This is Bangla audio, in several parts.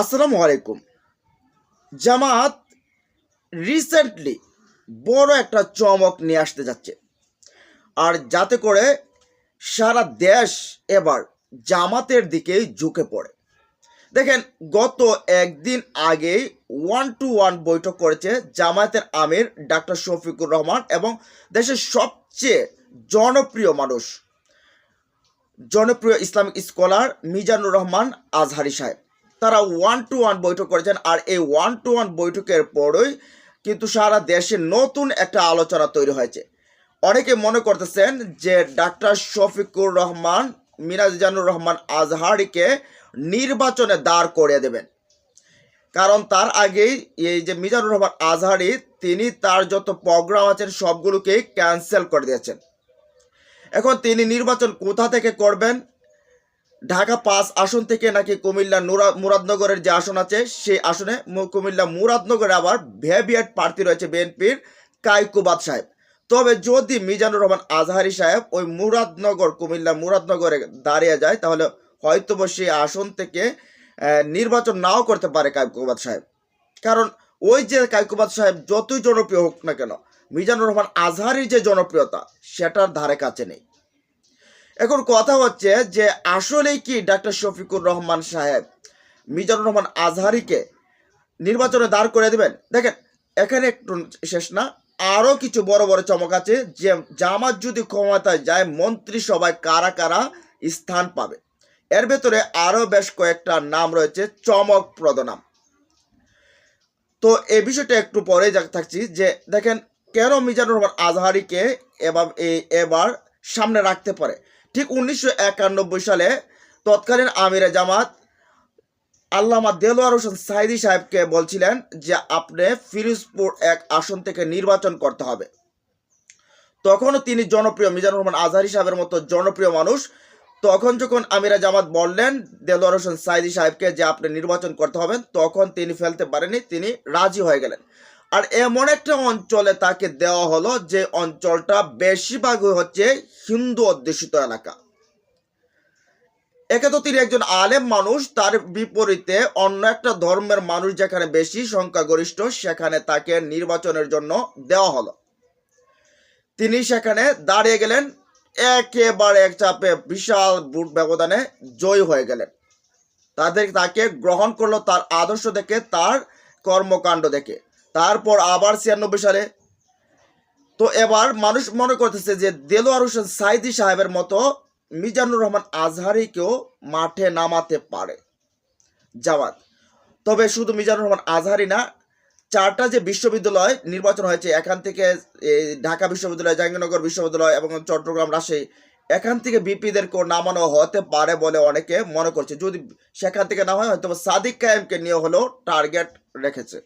আসসালামু আলাইকুম। জামাত রিসেন্টলি বড় একটা চমক নিয়ে আসতে যাচ্ছে। আর যাতে করে সারা দেশ এবার জামাতের দিকেই ঝুঁকে পড়ে। দেখেন, গত একদিন আগেই ওয়ান টু ওয়ান বৈঠক করেছে জামায়াতের আমির ডাক্তার শফিকুর রহমান এবং দেশের সবচেয়ে জনপ্রিয় মানুষ, জনপ্রিয় ইসলামিক স্কলার মিজানুর রহমান আজহারি সাহেব। তারা ওয়ান টু ওয়ান বৈঠক করেছেন আর এই ওয়ান টু ওয়ান বৈঠকের পরই কিন্তু সারা দেশে নতুন একটা আলোচনা তৈরি হয়েছে। অনেকে মনে করতেছেন যে ডাক্তার শফিকুর রহমান মিরাজানুর রহমান আজহারিকে নির্বাচনে দাঁড় করিয়ে দেবেন। কারণ তার আগেই এই যে মিজানুর রহমান আজহারি, তিনি তার যত প্রোগ্রাম আছেন সবগুলোকেই ক্যান্সেল করে দিয়েছেন। এখন তিনি নির্বাচন কোথা থেকে করবেন ঢাকা পাঁচ আসন থেকে নাকি কুমিল্লা মুরাদনগরের যে আসন আছে, সেই আসনে কুমিল্লা মুরাদনগরে আবার ভেভিয়াট প্রার্থী রয়েছে বিএনপির কাইকুবাদ সাহেব তবে যদি মিজানুর রহমান আজহারি সাহেব ওই মুরাদনগর, কুমিল্লা মুরাদনগরে দাঁড়িয়ে যায়, তাহলে হয়তো সেই আসন থেকে নির্বাচন নাও করতে পারে কাইকুবাদ সাহেব কারণ ওই যে কাইকুবাদ সাহেব যতই জনপ্রিয় হোক না কেন, মিজানুর রহমান আজহারির যে জনপ্রিয়তা, সেটার ধারে কাছে নেই। এখন কথা হচ্ছে যে আসলেই কি ডাক্তার শফিকুর রহমান সাহেব, মিজানুর রহমান আজহারিকে নির্বাচনে দাঁড় করে দেবেন? দেখেন, এখানে একটু শেষ না আরও কিছু বড় বড় চমক আছে যে জামাত যদি ক্ষমতায় যায় মন্ত্রিসভায় কারা কারা স্থান পাবে? এর ভেতরে আরও বেশ কয়েকটা নাম রয়েছে, চমকপ্রদ নাম। তো এই বিষয়টা একটু পরে থাকছি যে দেখেন, কেন মিজানুর রহমান আজহারিকে এবার এবার সামনে রাখতে পারে? ঠিক উনিশশো একানব্বই সালে তৎকালীন আমিরে জামাত আল্লামা দেলোয়ার হোসেন সাইদি সাহেবকে বলছিলেন যে, আপনি ফিরোজপুর এক আসন থেকে নির্বাচন করতে হবে। তখনও তিনি জনপ্রিয়, মিজানুর রহমান আজহারি সাহেবের মতো জনপ্রিয় মানুষ। তখন যখন আমিরা জামাত বললেন দেলোয়ার হোসেন সাইদি সাহেবকে যে, আপনি নির্বাচন করতে হবেন তখন তিনি ফেলতে পারেনি তিনি রাজি হয়ে গেলেন। আর এমন একটা অঞ্চলে তাকে দেওয়া হলো যে অঞ্চলটা বেশিরভাগই হচ্ছে হিন্দু অধ্যুষিত এলাকা। একে তো তিনি একজন আলেম মানুষ, তার বিপরীতে অন্য একটা ধর্মের মানুষ যেখানে বেশি সংখ্যাগরিষ্ঠ, সেখানে তাকে নির্বাচনের জন্য দেওয়া হলো। তিনি সেখানে দাঁড়িয়ে গেলেন, একেবারে এক চাপে বিশাল ভোট ব্যবধানে জয়ী হয়ে গেলেন। তাদের তাকে গ্রহণ করল তার আদর্শ দেখে, তার কর্মকাণ্ড দেখে। তারপর আবার ছিয়ানব্বই সালে। তো এবার মানুষ মনে করতেছে যে দেলোয়ার হোসেন সাইদি সাহেবের মতো মিজানুর রহমান আজহারিকেও মাঠে নামাতে পারে। জামাত। তবে শুধু মিজানুর রহমান আজহারি না, চারটা যে বিশ্ববিদ্যালয় নির্বাচন হয়েছে, এখান থেকে ঢাকা বিশ্ববিদ্যালয়, জাহাঙ্গীরনগর বিশ্ববিদ্যালয় এবং চট্টগ্রাম রাজশাহী, এখান থেকে বিপিদেরকেও নামানো হতে পারে বলে অনেকে মনে করছে। যদি সেখান থেকে না হয় হয়তো সাদিক কায়েমকে নিয়ে হলেও টার্গেট রেখেছে।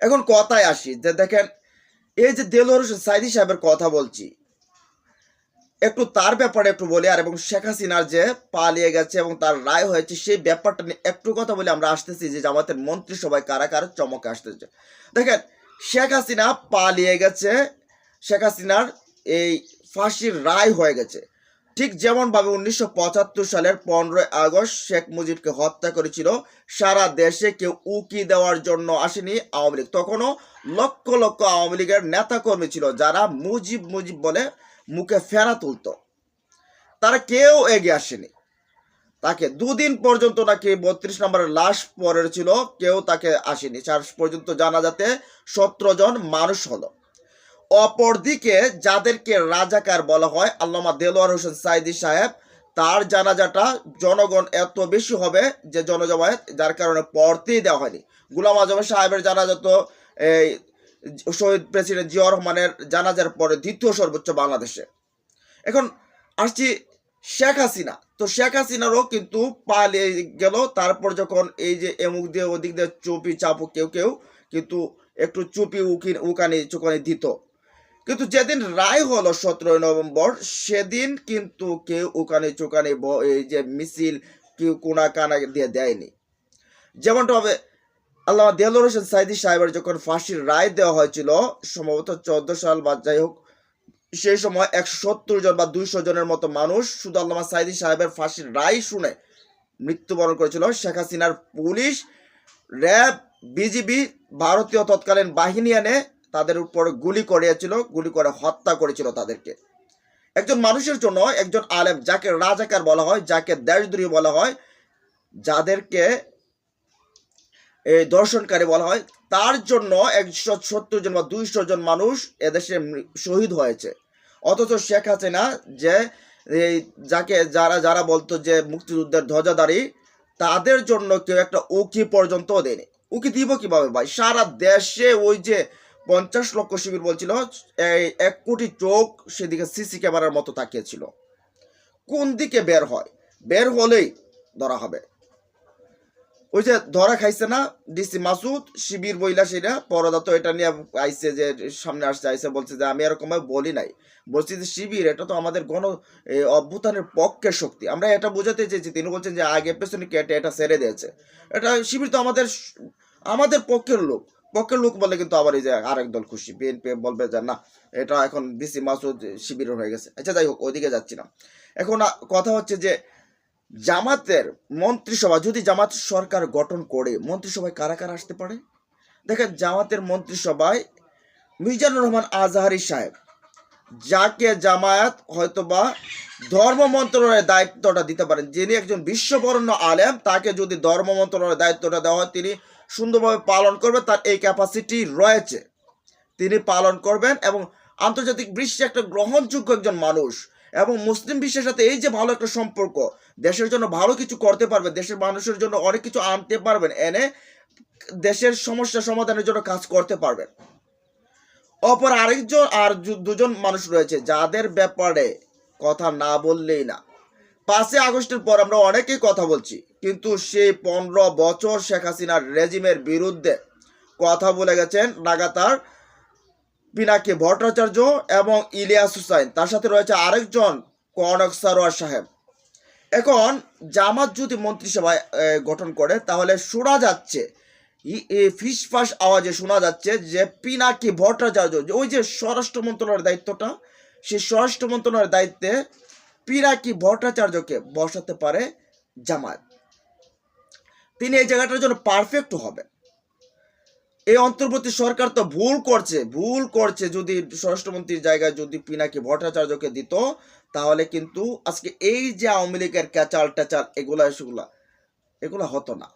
এখন কথায় আসি যে দেখেন, এই যে দেলোয়ার হোসেন সাইদি সাহেবের কথা বলছি, একটু তার ব্যাপারে একটু বলি, আর এবং শেখ হাসিনার যে পালিয়ে গেছে এবং তার রায় হয়েছে, সেই ব্যাপারটা নিয়ে একটু কথা বলে আমরা আসতেছি যে জামাতের মন্ত্রিসভায় কারা কারা চমকে আসতেছে। দেখেন, শেখ হাসিনা পালিয়ে গেছে, শেখ হাসিনার এই ফাঁসির রায় হয়ে গেছে। ঠিক যেমনভাবে উনিশশো পঁচাত্তর সালের পনেরোই আগস্ট শেখ মুজিবকে হত্যা করেছিল, সারা দেশে কেউ উকি দেওয়ার জন্য আসেনি আওয়ামী লীগ। তখনও লক্ষ লক্ষ আওয়ামী লীগের নেতাকর্মী ছিল যারা মুজিব মুজিব বলে মুখে ফেরা তুলতো। তারা কেউ এগিয়ে আসেনি। তাকে দুদিন পর্যন্ত নাকি বত্রিশ নম্বরের লাশ পরের ছিল কেউ তাকে আসেনি। চার পর্যন্ত জানাজাতে সতেরো জন মানুষ হলো। অপরদিকে যাদেরকে রাজাকার বলা হয়, আল্লামা দেলোয়ার হোসেন সাইদি সাহেব, তার জানাজাটা জনগণ এত বেশি হবে যে জনজমায়েত, যার কারণে পড়তেই দেওয়া হয়নি। গুলাম আজম সাহেবের জানাজা তো, এই শহীদ প্রেসিডেন্ট জিয়া রহমানের জানাজার পরে দ্বিতীয় সর্বোচ্চ বাংলাদেশে। এখন আসছি শেখ হাসিনা। তো শেখ হাসিনারও কিন্তু পালিয়ে গেল, তারপর যখন এই যে এমুক দিয়ে, ওদিক দিয়ে চুপি চাপু কেউ কেউ, কিন্তু একটু চুপি উকি উকানি চুকানি দিত। কিন্তু যেদিন রায় হলো সতেরোই নভেম্বর, সেদিন কিন্তু কেউ চুকানি ব- এই যে মিছিল কেউ কোনা কানা দিয়ে দেয়নি। যেমনটা হবে আল্লাহ দেলোর হোসেন সাইদি সাহেবের যখন ফাঁসির রায় দেওয়া হয়েছিল, সম্ভবত চোদ্দ সাল বা যাই হোক, সেই সময় একশো সত্তর জন বা দুইশো জনের মতো মানুষ শুধু আল্লামা সাইদি সাহেবের ফাঁসির রায় শুনে মৃত্যুবরণ করেছিল। শেখ হাসিনার পুলিশ, র্যাব, বিজিবি, ভারতীয় তৎকালীন বাহিনী এনে তাদের উপর গুলি করিয়েছিল, গুলি করে হত্যা করেছিল তাদেরকে। একজন মানুষের জন্য একজন আলেম, যাকে রাজাকার বলা হয়, যাকে দেশদ্রোহী বলা হয়, যাদেরকে এই দর্শনকারী বলা হয়, তার জন্য একশো সত্তর জন বা দুইশো জন মানুষ এদেশে শহীদ হয়েছে। অথচ শেখ হাসিনা যে এই যাকে যারা যারা বলতো যে মুক্তিযুদ্ধের ধ্বজাধারী, তাদের জন্য কেউ একটা উকি পর্যন্ত দেয়নি। উকি দিব কীভাবে ভাই? সারা দেশে ওই যে পঞ্চাশ লক্ষ শিবির বলছিল এক কোটি চোখ সেদিকে সিসি ক্যামেরার মতো তাকিয়েছিল। কোন দিকে বের হয়? বের হলেই ধরা হবে। ওই যে ধরা খাইছে না ডিসি মাসুদ, শিবির বইলা সেটা, পরদা তো এটা নিয়ে আইছে যে সামনে আসছে আইসে বলছে যে আমি এরকমভাবে বলি নাই। বলছি যে শিবির, এটা তো আমাদের গণ অভ্যুত্থানের পক্ষের শক্তি। আমরা এটা বোঝাতে চেয়েছি, তিনি বলছেন যে আগে পেছনে কেটে এটা ছেড়ে দিয়েছে। এটা শিবির তো আমাদের আমাদের পক্ষের লোক। পক্ষের লোক বলে কিন্তু আবার এই যে আরেক দল খুশি, বিএনপি বলবে যে, না, এটা এখন বিসি মাসুদ শিবির হয়ে গেছে। আচ্ছা যাই হোক, ওইদিকে যাচ্ছি না। এখন কথা হচ্ছে যে, জামাতের মন্ত্রিসভা, যদি জামাত সরকার গঠন করে, মন্ত্রিসভায় কারা কারা আসতে পারে? দেখেন, জামাতের মন্ত্রিসভায় মিজানুর রহমান আজহারি সাহেব, যাকে জামায়াত হয়তোবা ধর্ম মন্ত্রণালয়ের দায়িত্বটা দিতে পারেন, যিনি একজন বিশ্ববরণ্য আলেম, তাকে যদি ধর্ম মন্ত্রণালয়ের দায়িত্বটা দেওয়া হয়, তিনি সুন্দরভাবে পালন করবে, তার এই ক্যাপাসিটি রয়েছে। তিনি পালন করবেন এবং আন্তর্জাতিক বিশ্বে একটা গ্রহণযোগ্য একজন মানুষ এবং মুসলিম বিশ্বের সাথে এই যে ভালো একটা সম্পর্ক, দেশের জন্য ভালো কিছু করতে পারবে, দেশের মানুষের জন্য অনেক কিছু আনতে পারবেন, এনে দেশের সমস্যা সমাধানের জন্য কাজ করতে পারবেন। অপর আরেকজন আর দুজন মানুষ রয়েছে, যাদের ব্যাপারে কথা না বললেই না। পাঁচই আগস্টের পর আমরা অনেকেই কথা বলছি। কিন্তু সেই পনেরো বছর শেখ হাসিনার রেজিমের বিরুদ্ধে কথা বলে গেছেন লাগাতার পিনাকি ভট্টাচার্য এবং ইলিয়াস হুসাইন। তার সাথে রয়েছে আরেকজন কনক সারোয়ার সাহেব। এখন জামাত যদি মন্ত্রিসভায় গঠন করে, তাহলে শোনা যাচ্ছে ফিসফাস আওয়াজে শোনা যাচ্ছে যে পিনাকি ভট্টাচার্য ওই যে স্বরাষ্ট্র মন্ত্রণালয়ের দায়িত্বটা, সেই স্বরাষ্ট্র মন্ত্রণালয়ের দায়িত্বে পিনাকি ভট্টাচার্যকে বসাতে পারে জামাত তিনি এই জায়গাটার জন্য পারফেক্ট হবেন। এই অন্তর্বর্তী সরকার তো ভুল করছে ভুল করছে যদি স্বরাষ্ট্রমন্ত্রীর জায়গায় যদি পিনাকি ভট্টাচার্যকে দিত, তাহলে কিন্তু আজকে এই যে আওয়ামী লীগের ক্যাচাল ট্যাচাল এগুলা সেগুলা এগুলা হতো না।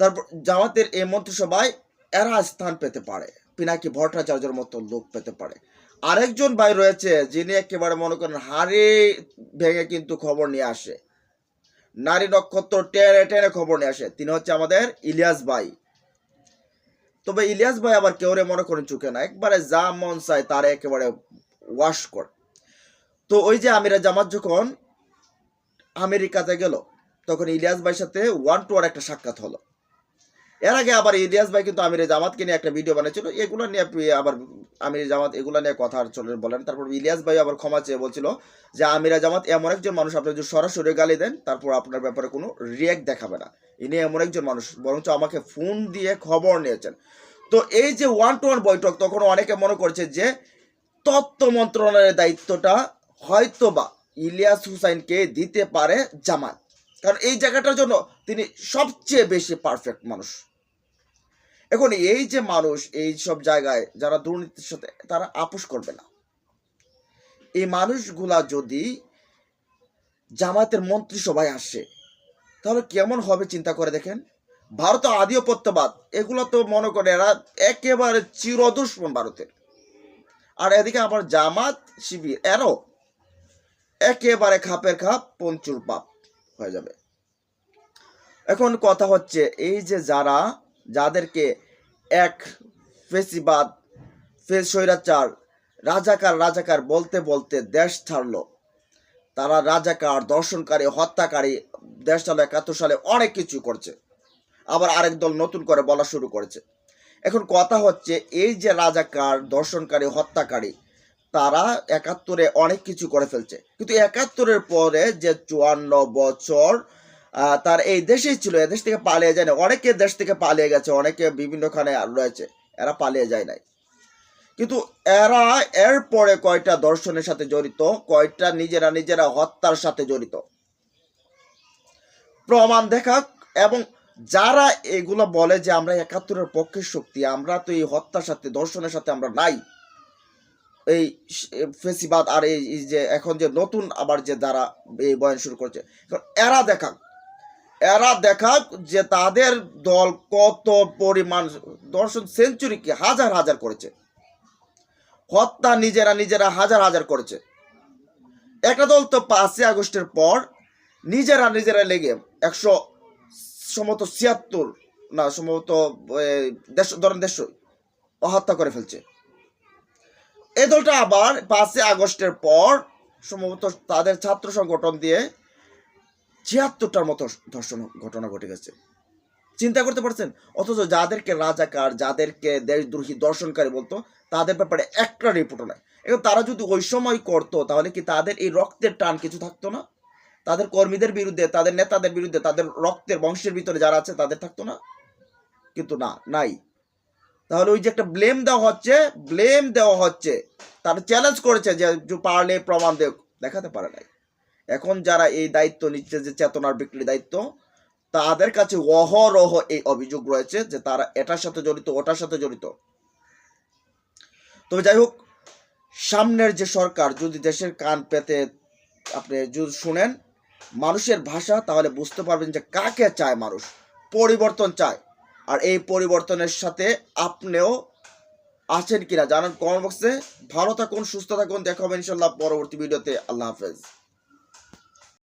তারপর জামাতের এই মন্ত্রিসভায় এরা স্থান পেতে পারে, পিনাকি ভট্টাচার্যের মতো লোক পেতে পারে। আরেকজন ভাই রয়েছে, যিনি একেবারে মনে করেন হারে ভেঙে কিন্তু খবর নিয়ে আসে। নারী নক্ষত্র টেনে টেনে খবর নিয়ে আসে। তিনি হচ্ছে আমাদের ইলিয়াস ভাই। তবে ইলিয়াস ভাই আবার কেউ রে মনে করেন চুকে না। একবারে যা মন চায় তারে একেবারে ওয়াশ কর। তো ওই যে আমিরা জামাত যখন আমেরিকাতে গেল, তখন ইলিয়াস ভাইয়ের সাথে ওয়ান টু ওয়ান একটা সাক্ষাৎ হলো। এর আগে আবার ইলিয়াস ভাই কিন্তু আমির জামাতকে নিয়ে একটা ভিডিও বানিয়েছিল, এগুলো নিয়ে আবার আমির জামাত এগুলো নিয়ে কথা আর চলে বলেন। তারপর ইলিয়াস ভাই আবার ক্ষমা চেয়ে বলছিল যে, আমিরা জামাত এমন একজন মানুষ, আপনি যদি সরাসরি গালি দেন, তারপর আপনার ব্যাপারে কোনো রিয়াক্ট দেখাবে না। ইনি এমন একজন মানুষ, বরঞ্চ আমাকে ফোন দিয়ে খবর নিয়েছেন। তো এই যে ওয়ান টু ওয়ান বৈঠক, তখন অনেকে মনে করছে যে, তত্ত্ব মন্ত্রণালয়ের দায়িত্বটা হয়তোবা ইলিয়াস হুসাইনকে দিতে পারে জামাত। কারণ এই জায়গাটার জন্য তিনি সবচেয়ে বেশি পারফেক্ট মানুষ। এখন এই যে মানুষ, এই সব জায়গায় যারা দুর্নীতির সাথে, তারা আপোষ করবে না। এই মানুষগুলা যদি জামায়াতের মন্ত্রিসভায় আসে, তাহলে কেমন হবে চিন্তা করে দেখেন? ভারত আধিপত্যবাদ, এগুলো তো মনে করে এরা একেবারে চিরদুশ্মন ভারতের। আর এদিকে আবার জামাত শিবির, এরও একেবারে খাপের খাপ, পঞ্চুর পাপ হয়ে যাবে। এখন কথা হচ্ছে, এই যে যারা, যাদেরকে এক ফেসিবাদ ফেস স্বৈরাচার। রাজাকার রাজাকার বলতে বলতে দেশ ছাড়লো। তারা রাজাকার, দর্শনকারী, হত্যাকারী, দেশ চালো একাত্তর সালে অনেক কিছু করছে। আবার আরেক দল নতুন করে বলা শুরু করেছে। এখন কথা হচ্ছে, এই যে রাজাকার, দর্শনকারী, হত্যাকারী, তারা একাত্তরে অনেক কিছু করে ফেলছে। কিন্তু একাত্তরের পরে যে চুয়ান্ন বছর তার এই দেশেই ছিল এদেশ থেকে পালিয়ে যায় না অনেকে দেশ থেকে পালিয়ে গেছে, অনেকে বিভিন্নখানে রয়েছে, এরা পালিয়ে যায় নাই। কিন্তু এরা এর পরে কয়টা দর্শনের সাথে জড়িত, কয়টা নিজেরা নিজেরা হত্যার সাথে জড়িত? প্রমাণ দেখা এবং যারা এগুলো বলে যে আমরা একাত্তরের পক্ষের শক্তি, আমরা তো এই হত্যার সাথে, দর্শনের সাথে আমরা নাই। এই ফেসিবাদ আর এই যে এখন যে নতুন আবার যে যারা এই বয়ান শুরু করছে। এরা দেখাক এরা দেখাক যে তাদের দল কত পরিমাণ দর্শন সেঞ্চুরি কি হাজার হাজার করেছে। হত্যা নিজেরা নিজেরা হাজার হাজার করেছে। একটা দল তো পাঁচই আগস্টের পর নিজেরা নিজেরা লেগে একশো সম্ভবত ছিয়াত্তর না সম্ভবত এ, দেড়শো ধরেন দেড়শো হত্যা করে ফেলছে। এই দলটা আবার পাঁচই আগস্টের পর সম্ভবত তাদের ছাত্র সংগঠন দিয়ে ছিয়াত্তরটার মতো ধর্ষণ ঘটনা ঘটে গেছে। চিন্তা করতে পারছেন? অথচ যাদেরকে রাজাকার, যাদেরকে দেশদ্রোহী, দর্শনকারী বলতো, তাদের ব্যাপারে একটা রিপোর্টও নাই। এবং তারা যদি ওই সময় করতো, তাহলে কি তাদের এই রক্তের টান কিছু থাকতো না? তাদের কর্মীদের বিরুদ্ধে, তাদের নেতাদের বিরুদ্ধে, তাদের রক্তের বংশের ভিতরে যারা আছে, তাদের থাকতো না? কিন্তু না, নাই। তাহলে ওই যে একটা ব্লেম দেওয়া হচ্ছে ব্লেম দেওয়া হচ্ছে। তারা চ্যালেঞ্জ করেছে যে পারলে প্রমাণ দেখ, দেখাতে পারে নাই। এখন যারা এই দায়িত্ব নিচ্ছে যে চেতনার বিক্রি দায়িত্ব, তাদের কাছে অহরহ এই অভিযোগ রয়েছে যে তারা এটার সাথে জড়িত, ওটার সাথে জড়িত। তবে যাই হোক, সামনের যে সরকার, যদি দেশের কান পেতে আপনি যদি শুনেন মানুষের ভাষা, তাহলে বুঝতে পারবেন যে কাকে চায় মানুষ। পরিবর্তন চায়। আর এই পরিবর্তনের সাথে আপনিও আছেন কিনা জানান কমেন্ট বক্সে। ভালো থাকুন, সুস্থ থাকুন। দেখা হবে ইনশাল্লাহ পরবর্তী ভিডিওতে। আল্লাহ হাফেজ।